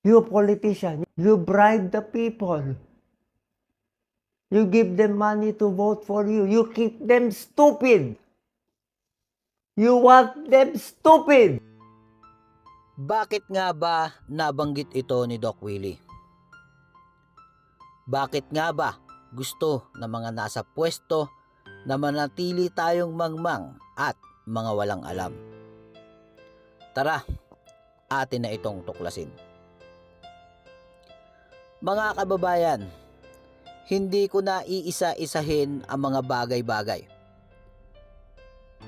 You politician, you bribe the people. You give them money to vote for you. You keep them stupid. You want them stupid. Bakit nga ba nabanggit ito ni Doc Willie? Bakit nga ba gusto ng mga nasa pwesto na manatili tayong mangmang at mga walang alam? Tara, atin na itong tuklasin. Mga kababayan, hindi ko na iisa-isahin ang mga bagay-bagay.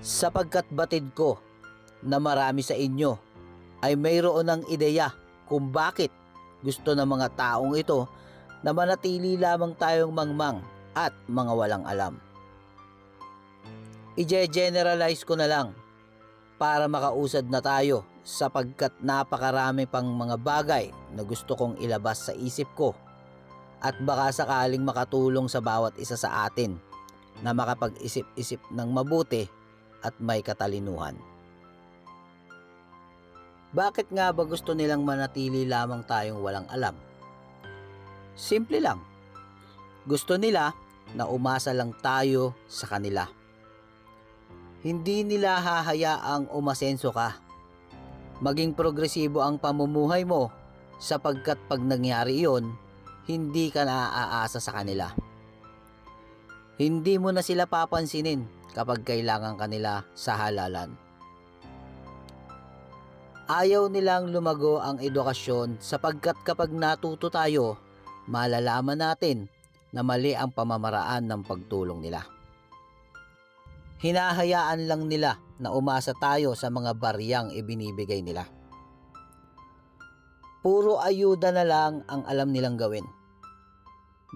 Sapagkat batid ko na marami sa inyo ay mayroon ng ideya kung bakit gusto ng mga taong ito na manatili lamang tayong mangmang at mga walang alam. I-generalize ko na lang para makausad na tayo sapagkat napakarami pang mga bagay na gusto kong ilabas sa isip ko at baka sakaling makatulong sa bawat isa sa atin na makapag-isip-isip ng mabuti at may katalinuhan. Bakit nga ba gusto nilang manatili lamang tayong walang alam? Simple lang. Gusto nila na umasa lang tayo sa kanila. Hindi nila hahayaang umasenso ka. Maging progresibo ang pamumuhay mo sapagkat pag nangyari iyon, hindi ka na aasa sa kanila. Hindi mo na sila papansinin kapag kailangan kanila sa halalan. Ayaw nilang lumago ang edukasyon sapagkat kapag natuto tayo, malalaman natin na mali ang pamamaraan ng pagtulong nila. Hinahayaan lang nila na umasa tayo sa mga bariyang ibinibigay nila. Puro ayuda na lang ang alam nilang gawin.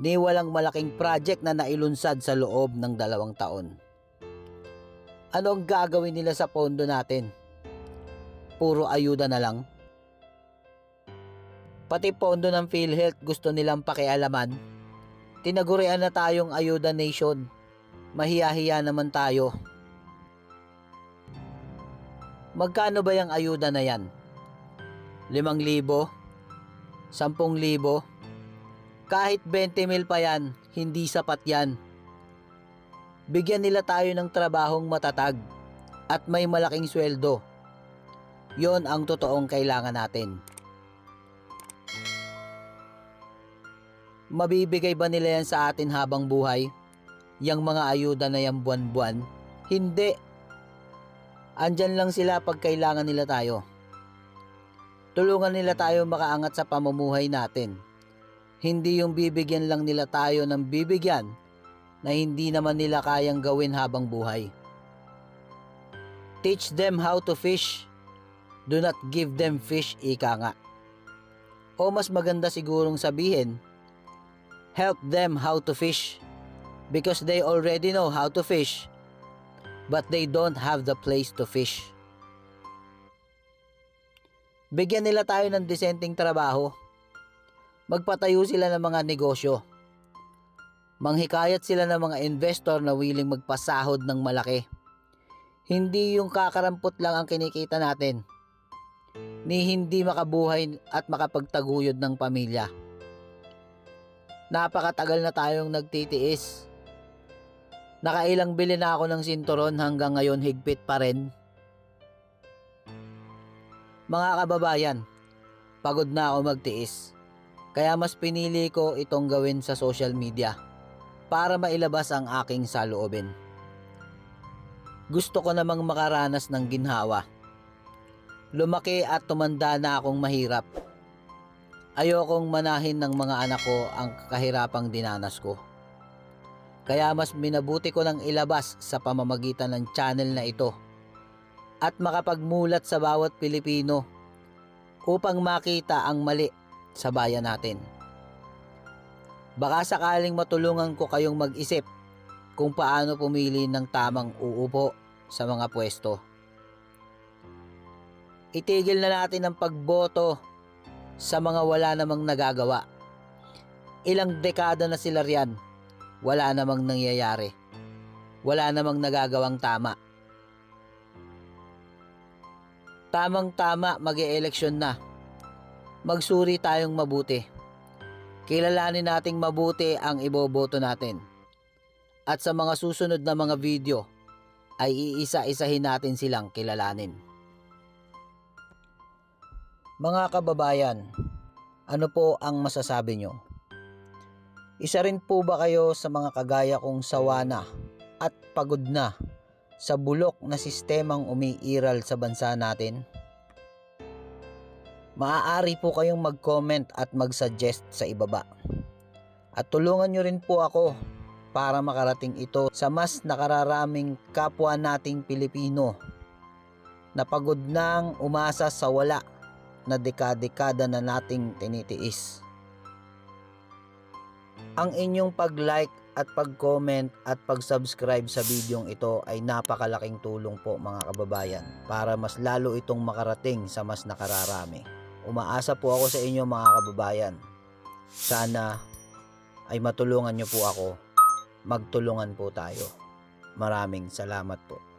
Ni walang malaking project na nailunsad sa loob ng dalawang taon. Ano ang gagawin nila sa pondo natin? Puro ayuda na lang? Pati pondo ng PhilHealth gusto nilang pakialaman. Tinagurian na tayong ayuda nation. Mahiya-hiya naman tayo. Magkano ba yung ayuda na yan? Limang libo? Sampung libo? Kahit 20 mil pa yan, hindi sapat yan. Bigyan nila tayo ng trabahong matatag at may malaking sweldo. Yon ang totoong kailangan natin. Mabibigay ba nila yan sa atin habang buhay? Yang mga ayuda na yan buwan-buwan? Hindi. Andyan lang sila pag kailangan nila tayo. Tulungan nila tayo makaangat sa pamumuhay natin. Hindi yung bibigyan lang nila tayo ng bibigyan na hindi naman nila kayang gawin habang buhay. Teach them how to fish. Do not give them fish, ika nga. O mas maganda sigurong sabihin, help them how to fish because they already know how to fish but they don't have the place to fish. Bigyan nila tayo ng disenteng trabaho. Magpatayo sila ng mga negosyo. Manghikayat sila ng mga investor na willing magpasahod ng malaki. Hindi yung kakarampot lang ang kinikita natin. Ni hindi makabuhay at makapagtaguyod ng pamilya. Napakatagal na tayong nagtitiis. Nakailang bili na ako ng sinturon hanggang ngayon higpit pa rin. Mga kababayan, pagod na ako magtiis. Kaya mas pinili ko itong gawin sa social media para mailabas ang aking saloobin. Gusto ko namang makaranas ng ginhawa. Lumaki at tumanda na akong mahirap. Ayokong manahin ng mga anak ko ang kahirapang dinanas ko. Kaya mas minabuti ko nang ilabas sa pamamagitan ng channel na ito at makapagmulat sa bawat Pilipino upang makita ang mali sa bayan natin. Baka sakaling matulungan ko kayong mag-isip kung paano pumili ng tamang uupo sa mga pwesto. Itigil na natin ang pagboto sa mga wala namang nagagawa. Ilang dekada na sila riyan, wala namang nangyayari. Wala namang nagagawang tama. Tamang-tama mag eleksyon na. Magsuri tayong mabuti. Kilalanin nating mabuti ang iboboto natin. At sa mga susunod na mga video, ay iisa-isahin natin silang kilalanin. Mga kababayan, ano po ang masasabi nyo? Isa rin po ba kayo sa mga kagaya kong sawa na at pagod na sa bulok na sistemang umiiral sa bansa natin? Maaari po kayong mag-comment at mag-suggest sa ibaba. At tulungan nyo rin po ako para makarating ito sa mas nakararaming kapwa nating Pilipino na pagod nang umasa sa wala na dekada-dekada na nating tinitiis. Ang inyong pag-like at pag-comment at pag-subscribe sa videong ito ay napakalaking tulong po mga kababayan para mas lalo itong makarating sa mas nakararami. Umaasa po ako sa inyo mga kababayan. Sana ay matulungan niyo po ako. Magtulungan po tayo. Maraming salamat po.